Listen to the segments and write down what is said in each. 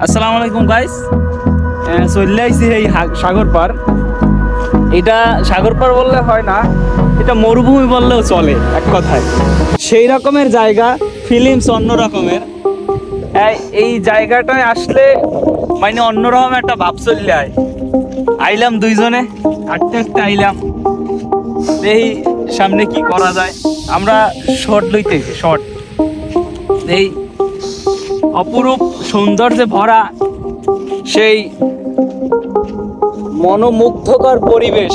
আসসালামু আলাইকুম গাইস চলে আইছি এই সাগর পার এটা সাগর পার বললে হয় না, এটা মরুভূমি বললেও চলে, এক কথায়। সেই রকমের জায়গা ফিলিমস অন্য রকমের। এই- জায়গাটায় আসলে মানে অন্যরকম একটা ভাব চললে আয়। আইলাম দুইজনে আটতে আটতে আইলাম। এই সামনে কি করা যায়। আমরা শর্ট লইতে শর্ট এই অপরূপ সৌন্দর্যে ভরা সেই মনোমুগ্ধকর পরিবেশ।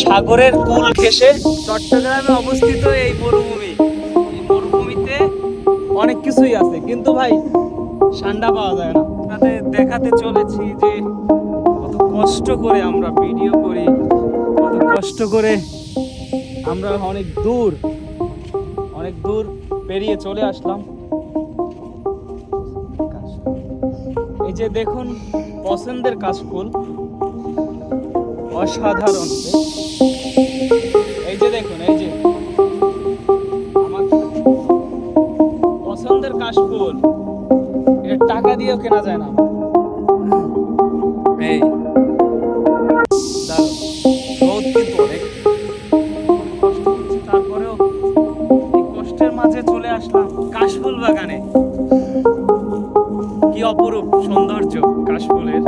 সাগরের কুল ঘেঁষে চট্টগ্রামে অবস্থিত এই মরুভূমি। এই মরুভূমিতে অনেক কিছুই আছে, কিন্তু ভাই ঠান্ডা পাওয়া যায় না। তাতে দেখাতে চলেছি যে কত কষ্ট করে আমরা ভিডিও করি, কত কষ্ট করে আমরা অনেক দূর অনেক দূর পেরিয়ে চলে আসলাম। যে দেখুন, পছন্দের কাশফুল অসাধারণ। এই যে দেখুন, এই যে। পছন্দের কাশফুল এটা টাকা দিয়েও কেনা যায় না এই। কাশফুল বাগানে। অপরূপ সৌন্দর্য কাশফুলের।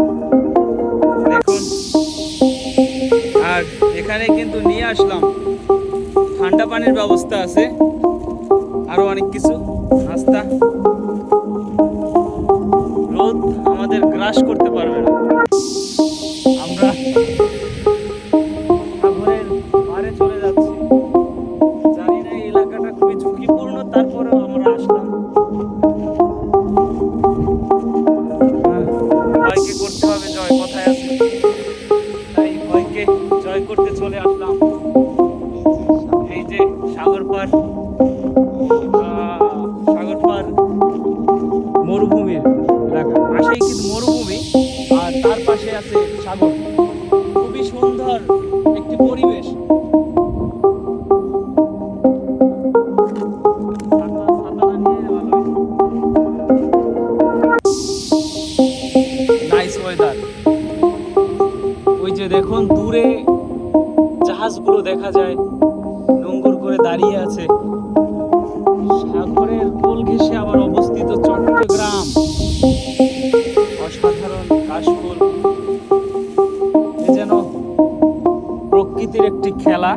দেখুন। আর এখানে কিন্তু নিয়ে আসলাম। ঠান্ডা পানির ব্যবস্থা আছে। আরও অনেক কিছু। নাস্তা রোদ আমাদের গ্রাস করতে পারবে না। জয় করতে চলে আসলাম। এই যে সাগর পার সাগর পার মরুভূমির এলাকা। পাশেই কিন্তু মরুভূমি, আর তার পাশে আছে সাগর। খুবই সুন্দর একটি পরিবেশ। নাইস ওয়েদার যে দেখুন দূরে জাহাজগুলো দেখা যায়, নোঙ্গর করে দাঁড়িয়ে আছে। সাগরের কোল ঘেসে আবার অবস্থিত চট্টগ্রাম। অসাধারণ কাশফুল। যেন প্রকৃতির একটি খেলা।